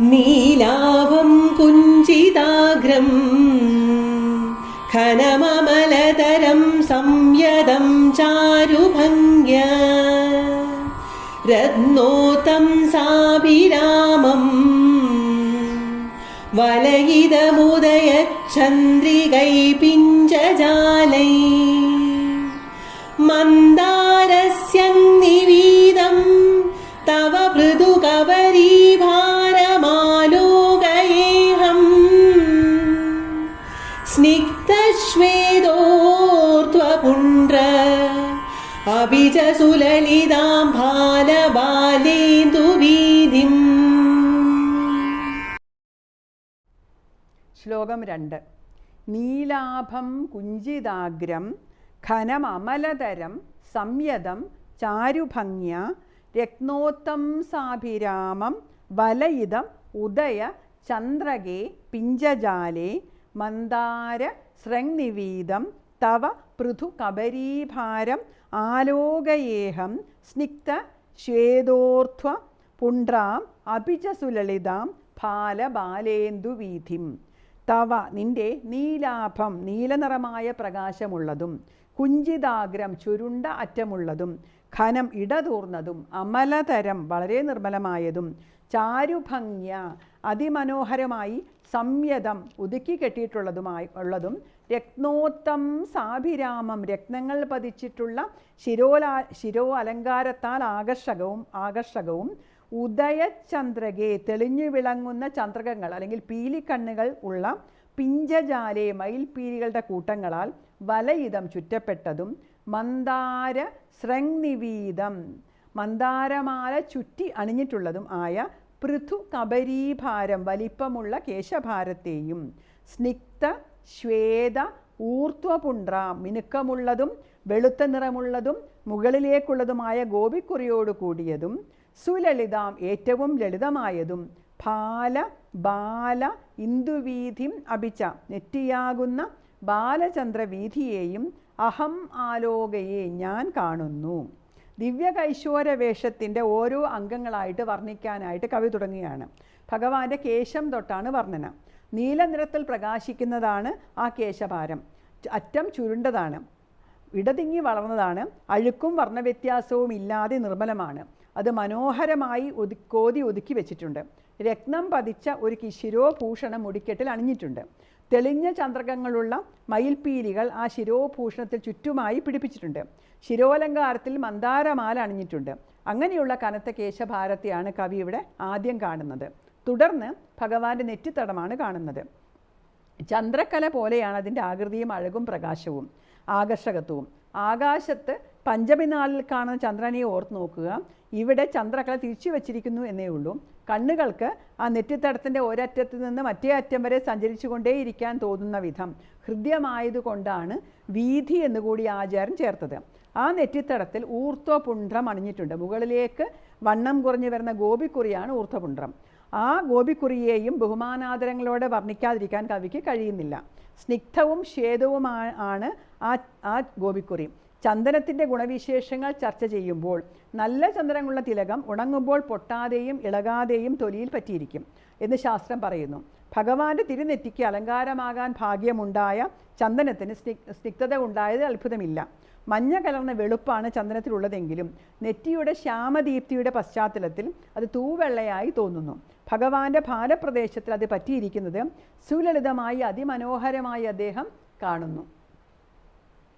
നീലാഭം കുഞ്ചിതാഗ്രം ഖനമമലതരം സംയതം ചാരുഭംഗ്യ. രത്നോത്തം സാഭിരാമം. വലയിതമുദയചന്ദ്രികൈ പിഞ്ചജാലൈ. സുലലിതാം ബാലബാലേന്ദുവീതിം ശ്ലോകം രണ്ട്. നീലാഭം കുഞ്ചിതാഗ്രം ഘനമമലതരം സംയതം ചാരുഭംഗ്യ രത്നോത്തം സാഭിരാമം വലയിതം ഉദയ ചന്ദ്രകേ പിഞ്ചജാലേ മന്ദാര ശൃംനിവീതം തവ പൃഥു കബരീഭാരം ആലോകയേഹം സ്നിഗ്ധ ശ്വേതോർധ്വ പുണ്ട്രാം അഭിജ സുലളിതാം ഫാലബാലേന്ദുവീഥിം. തവ നിന്റെ നീലാഭം നീലനിറമായ പ്രകാശമുള്ളതും കുഞ്ചിതാഗ്രം ചുരുണ്ട അറ്റമുള്ളതും ഘനം ഇടതൂർന്നതും അമലതരം വളരെ നിർമ്മലമായതും ചാരുഭംഗ്യ അതിമനോഹരമായി സംയതം ഉതുക്കി കെട്ടിയിട്ടുള്ളതുമായി ഉള്ളതും രത്നോത്തം സാഭിരാമം രത്നങ്ങൾ പതിച്ചിട്ടുള്ള ശിരോലാ ശിരോ അലങ്കാരത്താൽ ആകർഷകവും ആകർഷകവും ഉദയചന്ദ്രകെ തെളിഞ്ഞു വിളങ്ങുന്ന ചന്ദ്രകങ്ങൾ അല്ലെങ്കിൽ പീലിക്കണ്ണുകൾ ഉള്ള പിഞ്ചജാലെ മയിൽപീലികളുടെ കൂട്ടങ്ങളാൽ വലയിതം ചുറ്റപ്പെട്ടതും മന്ദാര ശ്രംനിവീതം മന്ദാരമാല ചുറ്റി അണിഞ്ഞിട്ടുള്ളതും ആയ പൃഥു കബരീഭാരം വലിപ്പമുള്ള കേശഭാരത്തെയും സ്നിഗ്ധ ശ്വേത ഊർധ്വപുണ്ട്ര മിനുക്കമുള്ളതും വെളുത്ത നിറമുള്ളതും മുകളിലേക്കുള്ളതുമായ ഗോപിക്കുറിയോട് കൂടിയതും സുലളിതാം ഏറ്റവും ലളിതമായതും ഫാല ബാല ഇന്ദുവീധിം അഭിച്ച നെറ്റിയാകുന്ന ബാലചന്ദ്രവീഥിയെയും അഹം ആലോകയെ ഞാൻ കാണുന്നു. ദിവ്യകൈശോര വേഷത്തിന്റെ ഓരോ അംഗങ്ങളായിട്ട് വർണിക്കാനായിട്ട് കവി തുടങ്ങുകയാണ്. ഭഗവാന്റെ കേശം തൊട്ടാണ് വർണന. നീല നിറത്തിൽ പ്രകാശിക്കുന്നതാണ് ആ കേശഭാരം. അറ്റം ചുരുണ്ടതാണ്. ഇടതിങ്ങി വളർന്നതാണ്. അഴുക്കും വർണവ്യത്യാസവും ഇല്ലാതെ നിർമ്മലമാണ്. അത് മനോഹരമായി ഒതു കോതി ഒതുക്കി വെച്ചിട്ടുണ്ട്. രത്നം പതിച്ച ഒരു കിശിരോ ഭൂഷണം മുടിക്കെട്ടിൽ അണിഞ്ഞിട്ടുണ്ട്. തെളിഞ്ഞ ചന്ദ്രകങ്ങളുള്ള മയിൽപ്പീലികൾ ആ ശിരോഭൂഷണത്തിൽ ചുറ്റുമായി പിടിപ്പിച്ചിട്ടുണ്ട്. ശിരോലങ്കാരത്തിൽ മന്ദാരമാല അണിഞ്ഞിട്ടുണ്ട്. അങ്ങനെയുള്ള കനത്ത കേശഭാരത്തെയാണ് കവി ഇവിടെ ആദ്യം കാണുന്നത്. തുടർന്ന് ഭഗവാന്റെ നെറ്റിത്തടമാണ് കാണുന്നത്. ചന്ദ്രക്കല പോലെയാണ് അതിന്റെ ആകൃതിയും അഴകും പ്രകാശവും ആകർഷകത്വവും. ആകാശത്ത് പഞ്ചമി നാളിൽ കാണുന്ന ചന്ദ്രനെ ഓർത്ത് നോക്കുക. ഇവിടെ ചന്ദ്രക്കല തിരിച്ചു വച്ചിരിക്കുന്നു എന്നേ ഉള്ളൂ. കണ്ണുകൾക്ക് ആ നെറ്റിത്തടത്തിന്റെ ഒരറ്റത്ത് നിന്ന് മറ്റേ അറ്റം വരെ സഞ്ചരിച്ചു കൊണ്ടേയിരിക്കാൻ തോന്നുന്ന വിധം ഹൃദ്യമായതുകൊണ്ടാണ് വീതി എന്നുകൂടി ആചാരം ചേർത്തത്. ആ നെറ്റിത്തടത്തിൽ ഊർധ്വപുണ്ഡ്രം അണിഞ്ഞിട്ടുണ്ട്. മുകളിലേക്ക് വണ്ണം കുറഞ്ഞു വരുന്ന ഗോപിക്കുറിയാണ് ഊർധ്വപുണ്ഡ്രം ആ ഗോപിക്കുറിയെയും ബഹുമാനാദരങ്ങളോടെ വർണിക്കാതിരിക്കാൻ കവിക്ക് കഴിയുന്നില്ല. സ്നിഗ്ധവും ശ്വേതവുമാ ആണ് ആ ആ ഗോപിക്കുറി ചന്ദനത്തിന്റെ ഗുണവിശേഷങ്ങൾ ചർച്ച ചെയ്യുമ്പോൾ നല്ല ചന്ദനമുള്ള തിലകം ഉണങ്ങുമ്പോൾ പൊട്ടാതെയും ഇളകാതെയും തൊലിയിൽ പറ്റിയിരിക്കും എന്ന് ശാസ്ത്രം പറയുന്നു. ഭഗവാന്റെ തിരുനെറ്റിക്ക് അലങ്കാരമാകാൻ ഭാഗ്യമുണ്ടായ ചന്ദനത്തിന് സ്നി സ്നിഗ്ധത ഉണ്ടായത് അത്ഭുതമില്ല. മഞ്ഞ കലർന്ന വെളുപ്പാണ് ചന്ദനത്തിലുള്ളതെങ്കിലും നെറ്റിയുടെ ശ്യാമദീപ്തിയുടെ പശ്ചാത്തലത്തിൽ അത് തൂവെള്ളയായി തോന്നുന്നു. ഭഗവാന്റെ ഭാരപ്രദേശത്തിൽ അത് പറ്റിയിരിക്കുന്നത് സുലളിതമായി അതിമനോഹരമായി അദ്ദേഹം കാണുന്നു.